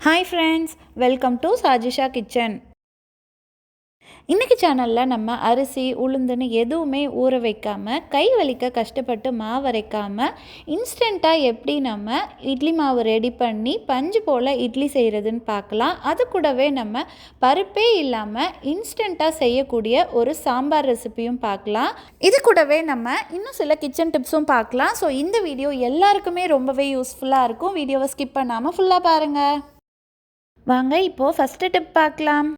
Hi friends welcome to Sajisha kitchen இன்றைக்கி சேனலில் நம்ம அரிசி உளுந்துன்னு எதுவுமே ஊற வைக்காமல் கை வலிக்க கஷ்டப்பட்டு மாவு அரைக்காமல் இன்ஸ்டண்ட்டாக எப்படி நம்ம இட்லி மாவு ரெடி பண்ணி பஞ்சு போல் இட்லி செய்கிறதுன்னு பார்க்கலாம். அது கூடவே நம்ம பருப்பே இல்லாமல் இன்ஸ்டண்ட்டாக செய்யக்கூடிய ஒரு சாம்பார் ரெசிபியும் பார்க்கலாம். இது கூடவே நம்ம இன்னும் சில கிச்சன் டிப்ஸும் பார்க்கலாம். ஸோ இந்த வீடியோ எல்லாருக்குமே ரொம்பவே யூஸ்ஃபுல்லாக இருக்கும். வீடியோவை ஸ்கிப் பண்ணாமல் ஃபுல்லாக பாருங்கள் வாங்க இப்போது ஃபஸ்ட்டு டிப் பார்க்கலாம்.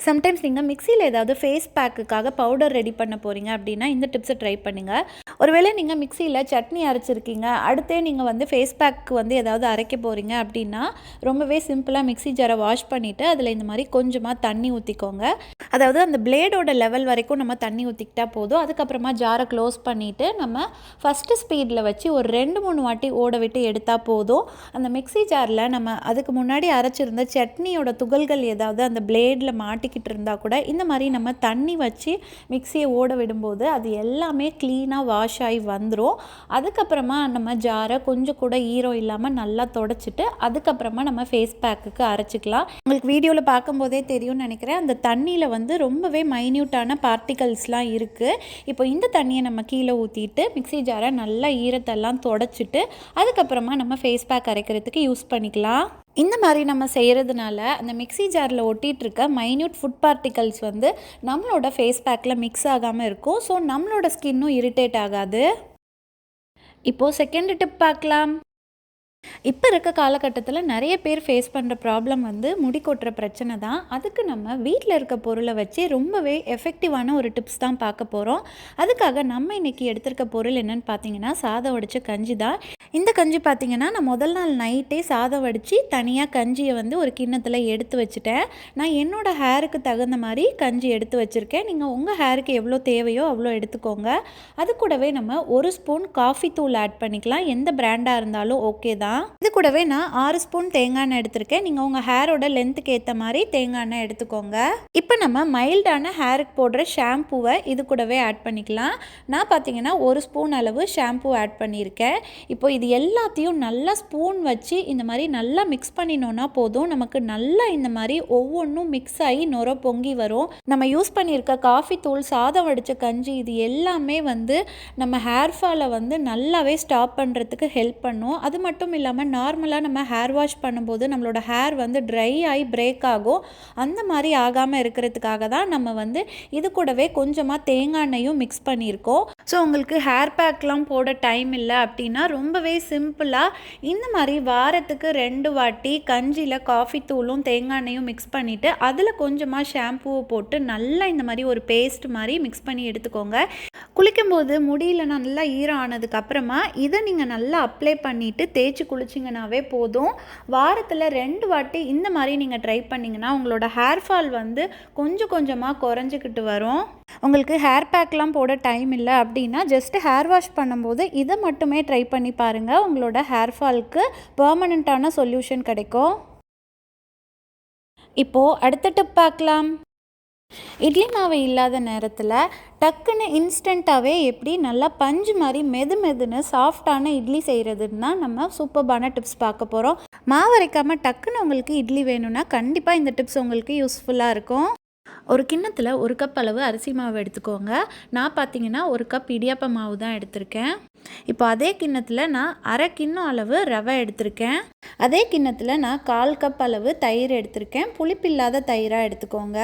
சம்டைம்ஸ் நீங்கள் மிக்சியில் ஏதாவது ஃபேஸ் பேக்குக்காக பவுடர் ரெடி பண்ண போகிறீங்க அப்படின்னா இந்த டிப்ஸை ட்ரை பண்ணுங்கள் ஒருவேளை நீங்கள் மிக்சியில் சட்னி அரைச்சிருக்கீங்க அடுத்தே நீங்கள் வந்து ஃபேஸ் பேக்கு வந்து ஏதாவது அரைக்க போகிறீங்க அப்படின்னா ரொம்பவே சிம்பிளாக மிக்சி ஜாரை வாஷ் பண்ணிவிட்டு அதில் இந்த மாதிரி கொஞ்சமாக தண்ணி ஊற்றிக்கோங்க அதாவது அந்த பிளேடோட லெவல் வரைக்கும் நம்ம தண்ணி ஊற்றிக்கிட்டா போதும். அதுக்கப்புறமா ஜாரை க்ளோஸ் பண்ணிவிட்டு நம்ம ஃபஸ்ட்டு ஸ்பீடில் வச்சு ஒரு ரெண்டு மூணு வாட்டி ஓட விட்டு எடுத்தால் போதும். அந்த மிக்சி ஜாரில் நம்ம அதுக்கு முன்னாடி அரைச்சிருந்த சட்னியோட துகள்கள் ஏதாவது அந்த பிளேடில் ஆட்டிக்கிட்டு இருந்தால் கூட இந்த மாதிரி நம்ம தண்ணி வச்சு மிக்சியை ஓட விடும்போது அது எல்லாமே க்ளீனாக வாஷ் ஆகி வந்துடும் அதுக்கப்புறமா நம்ம ஜாரை கொஞ்சம் கூட ஈரம் இல்லாமல் நல்லா தொடச்சிட்டு அதுக்கப்புறமா நம்ம ஃபேஸ் பேக்குக்கு அரைச்சிக்கலாம். உங்களுக்கு வீடியோவில் பார்க்கும்போதே தெரியும்னு நினைக்கிறேன். அந்த தண்ணியில் வந்து ரொம்பவே மைன்யூட்டான பார்ட்டிகல்ஸ்லாம் இருக்குது இப்போ இந்த தண்ணியை நம்ம கீழே ஊற்றிட்டு மிக்சி ஜாரை நல்லா ஈரத்தெல்லாம் தொடச்சிட்டு அதுக்கப்புறமா நம்ம ஃபேஸ் பேக் அரைக்கிறதுக்கு யூஸ் பண்ணிக்கலாம். இந்த மாதிரி நம்ம செய்கிறதுனால அந்த மிக்சி ஜாரில் ஒட்டிகிட்ருக்க மைன்யூட் ஃபுட் பார்ட்டிகல்ஸ் வந்து நம்மளோட ஃபேஸ் பேக்கில் மிக்ஸ் ஆகாமல் இருக்கும். ஸோ நம்மளோட ஸ்கின்னும் இரிட்டேட் ஆகாது. இப்போது செகண்ட் டிப் பார்க்கலாம். இப்போ இருக்க காலகட்டத்தில் நிறைய பேர் ஃபேஸ் பண்ணுற ப்ராப்ளம் வந்து முடி கொட்டுற பிரச்சனை தான். அதுக்கு நம்ம வீட்டில் இருக்க பொருளை வச்சு ரொம்பவே எஃபெக்டிவான ஒரு டிப்ஸ் தான் பார்க்க போகிறோம் அதுக்காக நம்ம இன்றைக்கி எடுத்திருக்க பொருள் என்னென்னு பார்த்தீங்கன்னா சாதம் வடித்த கஞ்சி தான். இந்த கஞ்சி பார்த்தீங்கன்னா நான் முதல் நாள் நைட்டே சாதம் வடித்து தனியாக கஞ்சியை வந்து ஒரு கிண்ணத்தில் எடுத்து வச்சுட்டேன். நான் என்னோடய ஹேருக்கு தகுந்த மாதிரி கஞ்சி எடுத்து வச்சுருக்கேன். நீங்கள் உங்கள் ஹேருக்கு எவ்வளோ தேவையோ அவ்வளோ எடுத்துக்கோங்க. அது கூடவே நம்ம ஒரு ஸ்பூன் காஃபி தூள் ஆட் பண்ணிக்கலாம். எந்த பிராண்டாக இருந்தாலும் ஓகே தான். இது கூடவே நான் ஆறு ஸ்பூன் தேங்காய் எண்ணெய் எடுத்திருக்கேன். நீங்கள் உங்கள் ஹேரோட லென்த்துக்கு ஏற்ற மாதிரி தேங்காய் எண்ணெய் எடுத்துக்கோங்க. இப்போ நம்ம மைல்டான ஹேருக்கு போடுற ஷாம்புவை இது கூடவே ஆட் பண்ணிக்கலாம். நான் பார்த்தீங்கன்னா ஒரு ஸ்பூன் அளவு ஷாம்பு ஆட் பண்ணியிருக்கேன். இப்போ இது எல்லாத்தையும் நல்லா ஸ்பூன் வச்சு இந்த மாதிரி நல்லா மிக்ஸ் பண்ணினோன்னா போதும். நமக்கு நல்லா இந்த மாதிரி ஒவ்வொன்றும் மிக்ஸ் ஆகி நுர பொங்கி வரும். நம்ம யூஸ் பண்ணியிருக்க காஃபி தூள் சாதம் வடித்த கஞ்சி இது எல்லாமே வந்து நம்ம ஹேர் ஃபாலை வந்து நல்லாவே ஸ்டாப் பண்ணுறதுக்கு ஹெல்ப் பண்ணும். அது மட்டும் இல்லாமல் நான் நார்மலாக நம்ம ஹேர் வாஷ் பண்ணும்போது நம்மளோட ஹேர் வந்து ட்ரை ஆகி பிரேக் ஆகும். அந்த மாதிரி ஆகாமல் இருக்கிறதுக்காக தான் நம்ம வந்து இது கூடவே கொஞ்சமாக தேங்காய் எண்ணெயும் மிக்ஸ் பண்ணியிருக்கோம். ஸோ உங்களுக்கு ஹேர் பேக்லாம் போட டைம் இல்லை அப்படின்னா ரொம்பவே சிம்பிளாக இந்த மாதிரி வாரத்துக்கு ரெண்டு வாட்டி கஞ்சியில் காஃபி தூளும் தேங்காய் எண்ணெயும் மிக்ஸ் பண்ணிவிட்டு அதில் கொஞ்சமாக ஷாம்புவை போட்டு நல்லா இந்த மாதிரி ஒரு பேஸ்ட் மாதிரி மிக்ஸ் பண்ணி எடுத்துக்கோங்க. குளிக்கும்போது முடியில் நல்லா ஈரம் ஆனதுக்கப்புறமா இதை நீங்கள் நல்லா அப்ளை பண்ணிவிட்டு தேய்ச்சி பண்ணிங்கனாவே போதும். வாரத்தில் ரெண்டு வாட்டி இந்த மாதிரி நீங்கள் ட்ரை பண்ணிங்கன்னா உங்களோட ஹேர் ஃபால் வந்து கொஞ்சம் கொஞ்சமாக குறைஞ்சிக்கிட்டு வரும். உங்களுக்கு ஹேர் பேக்லாம் போட டைம் இல்லை அப்படின்னா ஜஸ்ட் ஹேர் வாஷ் பண்ணும்போது இதை மட்டுமே ட்ரை பண்ணி பாருங்கள் உங்களோட ஹேர் ஃபாலுக்கு பர்மனண்ட்டான சொல்யூஷன் கிடைக்கும். இப்போது அடுத்த டிப் பார்க்கலாம். இட்லி மாவு இல்லாத நேரத்தில் டக்குன்னு இன்ஸ்டண்ட்டாகவே எப்படி நல்லா பஞ்சு மாதிரி மெது மெதுன்னு சாஃப்டான இட்லி செய்கிறதுன்னு தான் நம்ம சூப்பர்பான டிப்ஸ் பார்க்க போகிறோம் மாவு அரைக்காமல் டக்குன்னு உங்களுக்கு இட்லி வேணும்னா கண்டிப்பாக இந்த டிப்ஸ் உங்களுக்கு யூஸ்ஃபுல்லாக இருக்கும். ஒரு கிண்ணத்தில் ஒரு கப் அளவு அரிசி மாவு எடுத்துக்கோங்க. நான் பார்த்தீங்கன்னா ஒரு கப் இடியாப்ப மாவு தான் எடுத்திருக்கேன். இப்போ அதே கிண்ணத்தில் நான் அரை கிண்ணம் அளவு ரவை எடுத்திருக்கேன். அதே கிண்ணத்தில் நான் கால் கப் அளவு தயிர் எடுத்திருக்கேன். புளிப்பில்லாத தயிராக எடுத்துக்கோங்க.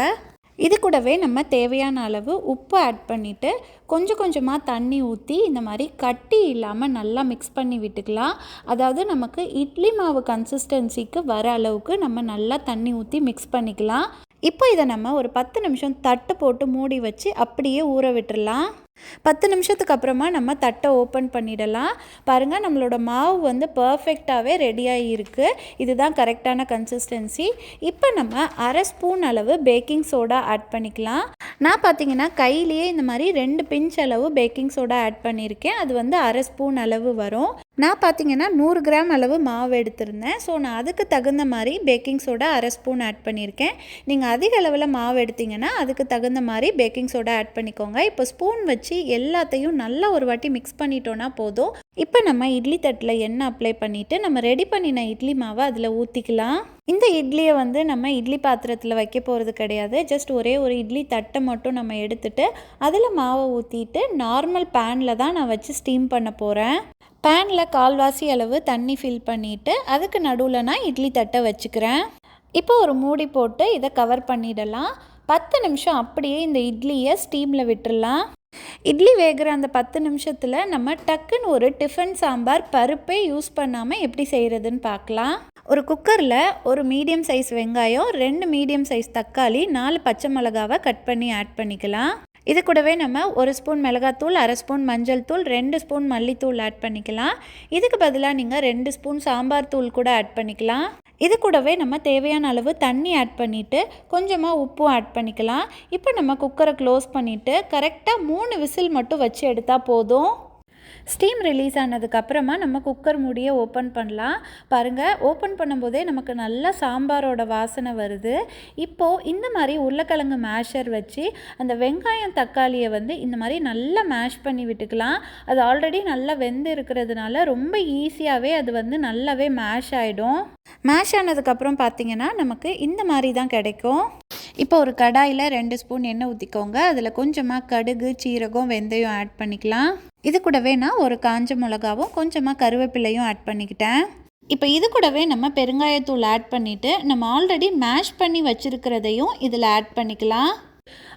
இது கூடவே நம்ம தேவையான அளவு உப்பு ஆட் பண்ணிவிட்டு கொஞ்சம் கொஞ்சமாக தண்ணி ஊற்றி இந்த மாதிரி கட்டி இல்லாமல் நல்லா மிக்ஸ் பண்ணி விட்டுக்கலாம். அதாவது நமக்கு இட்லி மாவு கன்சிஸ்டன்சிக்கு வர அளவுக்கு நம்ம நல்லா தண்ணி ஊற்றி மிக்ஸ் பண்ணிக்கலாம். இப்போ இதை நம்ம ஒரு பத்து நிமிஷம் தட்டு போட்டு மூடி வச்சு அப்படியே ஊற விட்டுடலாம் பத்து நிமிஷத்துக்கு அப்புறமா நம்ம தட்டை ஓப்பன் பண்ணிடலாம். பாருங்கள் நம்மளோட மாவு வந்து பர்ஃபெக்டாகவே ரெடியாக இருக்குது இதுதான் கரெக்டான கன்சிஸ்டன்சி இப்போ நம்ம அரை ஸ்பூன் அளவு பேக்கிங் சோடா ஆட் பண்ணிக்கலாம். நான் பார்த்தீங்கன்னா கையிலேயே இந்த மாதிரி ரெண்டு பிஞ்ச் அளவு பேக்கிங் சோடா ஆட் பண்ணியிருக்கேன். அது வந்து அரை ஸ்பூன் அளவு வரும். நான் பார்த்தீங்கன்னா நூறு கிராம் அளவு மாவு எடுத்திருந்தேன். ஸோ நான் அதுக்கு தகுந்த மாதிரி பேக்கிங் சோடா அரை ஸ்பூன் ஆட் பண்ணியிருக்கேன். நீங்கள் அதிக அளவில் மாவு எடுத்திங்கன்னா அதுக்கு தகுந்த மாதிரி பேக்கிங் சோடா ஆட் பண்ணிக்கோங்க. இப்போ ஸ்பூன் வச்சு எல்லாத்தையும் நல்லா ஒரு வாட்டி மிக்ஸ் பண்ணிட்டோன்னா போதும். இப்போ நம்ம இட்லி தட்டில் எண்ணெய் அப்ளை பண்ணிவிட்டு நம்ம ரெடி பண்ணின இட்லி மாவை அதில் ஊற்றிக்கலாம் இந்த இட்லியை வந்து நம்ம இட்லி பாத்திரத்தில் வைக்க போகிறது கிடையாது. ஜஸ்ட் ஒரே ஒரு இட்லி தட்டை மட்டும் நம்ம எடுத்துட்டு அதில் மாவை ஊற்றிட்டு நார்மல் பேனில் தான் நான் வச்சு ஸ்டீம் பண்ண போகிறேன் பேனில் கால்வாசி அளவு தண்ணி ஃபில் பண்ணிவிட்டு அதுக்கு நடுவில் நான் இட்லி தட்டை வச்சுக்கிறேன். இப்போ ஒரு மூடி போட்டு இதை கவர் பண்ணிடலாம். பத்து நிமிஷம் அப்படியே இந்த இட்லியை ஸ்டீமில் விட்டுறலாம். இட்லி வேகிற அந்த பத்து நிமிஷத்தில் நம்ம டக்குன்னு ஒரு டிஃபன் சாம்பார் பருப்பே யூஸ் பண்ணாமல் எப்படி செய்கிறதுன்னு பார்க்கலாம். ஒரு குக்கரில் ஒரு மீடியம் சைஸ் வெங்காயம் ரெண்டு மீடியம் சைஸ் தக்காளி நாலு பச்சை மிளகாவை கட் பண்ணி ஆட் பண்ணிக்கலாம். இது கூடவே நம்ம ஒரு ஸ்பூன் மிளகாத்தூள் அரை ஸ்பூன் மஞ்சள் தூள் ரெண்டு ஸ்பூன் மல்லித்தூள் ஆட் பண்ணிக்கலாம். இதுக்கு பதிலாக நீங்கள் ரெண்டு ஸ்பூன் சாம்பார் தூள் கூட ஆட் பண்ணிக்கலாம். இது கூடவே நம்ம தேவையான அளவு தண்ணி ஆட் பண்ணிவிட்டு கொஞ்சமாக உப்பும் ஆட் பண்ணிக்கலாம். இப்போ நம்ம குக்கரை க்ளோஸ் பண்ணிவிட்டு கரெக்டாக மூணு விசில் மட்டும் வச்சு எடுத்தால் போதும். ஸ்டீம் ரிலீஸ் ஆனதுக்கப்புறமா நம்ம குக்கர் மூடியை ஓப்பன் பண்ணலாம். பாருங்கள் ஓப்பன் பண்ணும்போதே நமக்கு நல்லா சாம்பாரோட வாசனை வருது. இப்போது இந்த மாதிரி உருளைக்கிழங்கு மேஷர் வச்சு அந்த வெங்காயம் தக்காளியை வந்து இந்த மாதிரி நல்லா மேஷ் பண்ணி விட்டுக்கலாம். அது ஆல்ரெடி நல்லா வெந்து இருக்கிறதுனால ரொம்ப ஈஸியாகவே அது வந்து நல்லாவே மேஷ் ஆகிடும் மேஷ் ஆனதுக்கப்புறம் பார்த்திங்கன்னா நமக்கு இந்த மாதிரி தான் கிடைக்கும். இப்போ ஒரு கடாயில் ரெண்டு ஸ்பூன் எண்ணெய் ஊற்றிக்கோங்க அதில் கொஞ்சமாக கடுகு சீரகம் வெந்தயம் ஆட் பண்ணிக்கலாம். இது கூடவே நான் ஒரு காஞ்ச மிளகாவும் கொஞ்சமாக கருவேப்பிலையும் ஆட் பண்ணிக்கிட்டேன். இப்போ இது கூடவே நம்ம பெருங்காயத்தூள் ஆட் பண்ணிவிட்டு நம்ம ஆல்ரெடி மேஷ் பண்ணி வச்சுருக்கிறதையும் இதில் ஆட் பண்ணிக்கலாம்.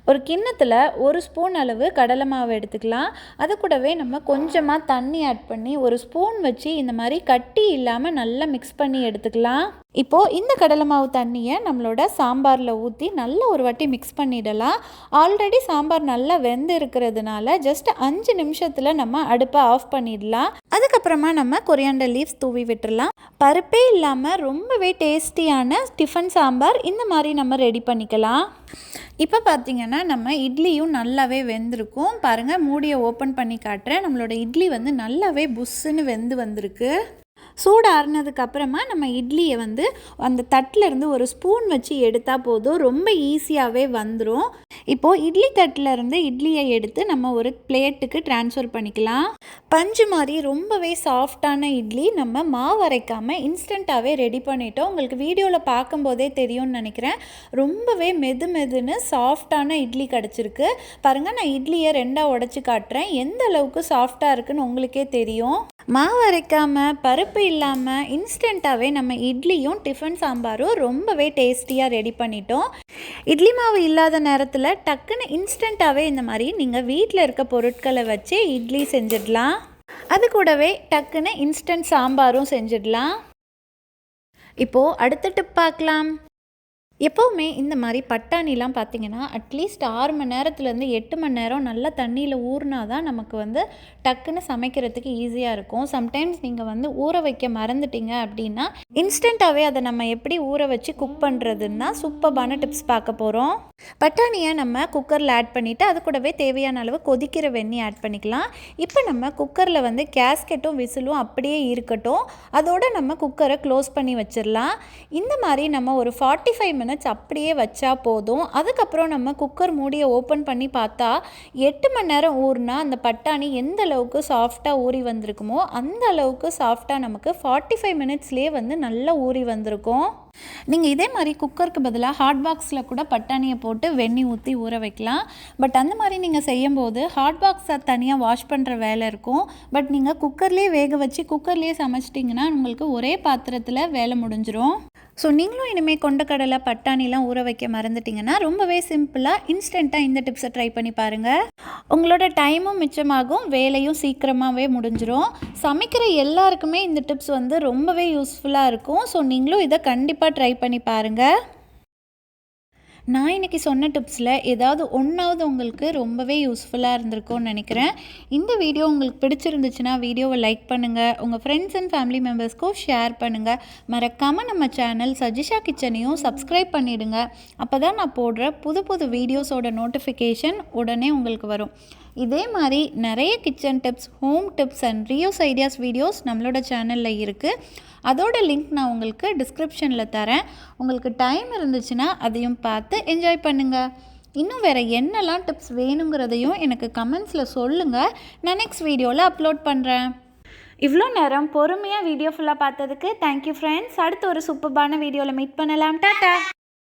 ஒரு கிண்ணத்தில் ஒரு ஸ்பூன் அளவு கடலை மாவு எடுத்துக்கலாம். அது கூடவே நம்ம கொஞ்சமாக தண்ணி ஆட் பண்ணி ஒரு ஸ்பூன் வச்சு இந்த மாதிரி கட்டி இல்லாமல் நல்லா மிக்ஸ் பண்ணி எடுத்துக்கலாம். இப்போது இந்த கடலை மாவு தண்ணியை நம்மளோட சாம்பாரில் ஊற்றி நல்ல ஒரு வாட்டி மிக்ஸ் பண்ணிடலாம். ஆல்ரெடி சாம்பார் நல்லா வெந்து இருக்கிறதுனால ஜஸ்ட் அஞ்சு நிமிஷத்தில் நம்ம அடுப்பை ஆஃப் பண்ணிடலாம். அதுக்கப்புறமா நம்ம கொரியாண்டர் லீவ்ஸ் தூவி விட்டுடலாம் பருப்பே இல்லாமல் ரொம்பவே டேஸ்டியான டிஃபன் சாம்பார் இந்த மாதிரி நம்ம ரெடி பண்ணிக்கலாம். இப்போ பார்த்தீங்கன்னா நம்ம இட்லியும் நல்லாவே வெந்திருக்கும். பாருங்கள் மூடியை ஓப்பன் பண்ணி காட்டுறேன். நம்மளோட இட்லி வந்து நல்லாவே புஷ்ஷுன்னு வெந்து வந்திருக்கு. சூடு அப்புறமா நம்ம இட்லியை வந்து அந்த தட்டில் இருந்து ஒரு ஸ்பூன் வச்சு எடுத்தால் போதும். ரொம்ப ஈஸியாகவே வந்துடும் இப்போது இட்லி தட்டில் இருந்து இட்லியை எடுத்து நம்ம ஒரு பிளேட்டுக்கு ட்ரான்ஸ்ஃபர் பண்ணிக்கலாம். பஞ்சு மாதிரி ரொம்பவே சாஃப்டான இட்லி நம்ம மாவு அரைக்காமல் இன்ஸ்டண்ட்டாகவே ரெடி பண்ணிட்டோம். உங்களுக்கு வீடியோவில் பார்க்கும்போதே தெரியும்னு நினைக்கிறேன். ரொம்பவே மெது மெதுன்னு சாஃப்டான இட்லி கிடச்சிருக்கு. பாருங்கள் நான் இட்லியை ரெண்டாக உடச்சி காட்டுறேன். எந்த அளவுக்கு சாஃப்டாக இருக்குன்னு உங்களுக்கே தெரியும். மாவு அரைக்காமல் பருப்பு இல்லாமல் இன்ஸ்டண்ட்டாகவே நம்ம இட்லியும் டிஃபன் சாம்பாரும் ரொம்பவே டேஸ்டியாக ரெடி பண்ணிட்டோம். இட்லி மாவு இல்லாத நேரத்தில் டக்குன்னு இன்ஸ்டண்ட்டாகவே இந்த மாதிரி நீங்கள் வீட்டில் இருக்க பொருட்களை வச்சு இட்லி செஞ்சிடலாம். அது கூடவே டக்குன்னு இன்ஸ்டன்ட் சாம்பாரும் செஞ்சிடலாம். இப்போது அடுத்த டிப் பார்க்கலாம். எப்போவுமே இந்த மாதிரி பட்டாணிலாம் பார்த்திங்கன்னா அட்லீஸ்ட் ஆறு மணி நேரத்துலேருந்து எட்டு மணி நேரம் நல்லா தண்ணியில் ஊறினா தான் நமக்கு வந்து டக்குன்னு சமைக்கிறதுக்கு ஈஸியாக இருக்கும். சம்டைம்ஸ் நீங்கள் வந்து ஊற வைக்க மறந்துட்டீங்க அப்படின்னா இன்ஸ்டண்ட்டாகவே அதை நம்ம எப்படி ஊற வச்சு குக் பண்ணுறதுன்னா சூப்பர்பான டிப்ஸ் பார்க்க போகிறோம் பட்டாணியை நம்ம குக்கரில் ஆட் பண்ணிவிட்டு அது கூடவே தேவையான அளவு கொதிக்கிற வெண்ணி ஆட் பண்ணிக்கலாம். இப்போ நம்ம குக்கரில் வந்து கேஸ்கெட்டும் விசிலும் அப்படியே இருக்கட்டும். அதோடு நம்ம குக்கரை க்ளோஸ் பண்ணி வச்சிடலாம். இந்த மாதிரி நம்ம ஒரு ஃபார்ட்டி ஃபைவ் மினிட்ஸ் அப்படியே வச்சா போதும். அதுக்கப்புறம் நம்ம குக்கர் மூடியை ஓப்பன் பண்ணி பார்த்தா எட்டு மணி நேரம் ஊறினா அந்த பட்டாணி எந்த அளவுக்கு சாஃப்டாக ஊறி வந்திருக்குமோ அந்த அளவுக்கு சாஃப்டாக நமக்கு ஃபார்ட்டி ஃபைவ் மினிட்ஸ்லேயே வந்து நல்லா ஊறி வந்திருக்கும். நீங்கள் இதே மாதிரி குக்கருக்கு பதிலாக ஹாட் பாக்ஸில் கூட பட்டாணியை போட்டு வெண்ணி ஊற்றி ஊற வைக்கலாம். பட் அந்த மாதிரி நீங்கள் செய்யும்போது ஹாட் பாக்ஸை தனியாக வாஷ் பண்ணுற வேலை இருக்கும். பட் நீங்கள் குக்கர்லேயே வேக வச்சு குக்கர்லேயே சமைச்சிட்டிங்கன்னா உங்களுக்கு ஒரே பாத்திரத்தில் வேலை முடிஞ்சிரும். ஸோ நீங்களும் இனிமேல் கொண்டக்கடலை பட்டாணிலாம் ஊற வைக்க மறந்துட்டிங்கன்னா ரொம்பவே சிம்பிளாக இன்ஸ்டண்ட்டாக இந்த டிப்ஸை ட்ரை பண்ணி பாருங்கள் உங்களோட டைமும் மிச்சமாகும் வேலையும் சீக்கிரமாகவே முடிஞ்சிரும். சமைக்கிற எல்லாருக்குமே இந்த டிப்ஸ் வந்து ரொம்பவே யூஸ்ஃபுல்லாக இருக்கும். ஸோ நீங்களும் இதை கண்டிப்பாக கண்டிப்பாக ட்ரை பண்ணி பாருங்கள் நான் இன்றைக்கி சொன்ன டிப்ஸில் ஏதாவது ஒன்றாவது உங்களுக்கு ரொம்பவே யூஸ்ஃபுல்லாக இருந்திருக்கும்னு நினைக்கிறேன். இந்த வீடியோ உங்களுக்கு பிடிச்சிருந்துச்சுன்னா வீடியோவை லைக் பண்ணுங்கள் உங்கள் ஃப்ரெண்ட்ஸ் அண்ட் ஃபேமிலி மெம்பர்ஸ்க்கும் ஷேர் பண்ணுங்கள் மறக்காமல் நம்ம சேனல் சஜிஷா கிச்சனையும் சப்ஸ்கிரைப் பண்ணிவிடுங்க அப்போ தான் நான் போடுற புது புது வீடியோஸோட நோட்டிஃபிகேஷன் உடனே உங்களுக்கு வரும். இதே மாதிரி நிறைய kitchen tips home tips and Rios ideas videos நம்மளோட சேனலில் இருக்குது அதோட லிங்க் நான் உங்களுக்கு டிஸ்கிரிப்ஷனில் தரேன். உங்களுக்கு டைம் இருந்துச்சுன்னா அதையும் பார்த்து என்ஜாய் பண்ணுங்கள் இன்னும் வேறு என்னெல்லாம் டிப்ஸ் வேணுங்கிறதையும் எனக்கு கமெண்ட்ஸில் சொல்லுங்கள் நான் நெக்ஸ்ட் வீடியோவில் அப்லோட் பண்ணுறேன் இவ்வளோ நேரம் பொறுமையாக வீடியோ ஃபுல்லாக பார்த்ததுக்கு தேங்க்யூ ஃப்ரெண்ட்ஸ் அடுத்து ஒரு சூப்பர்பான வீடியோவில் மீட் பண்ணலாம். டாட்டா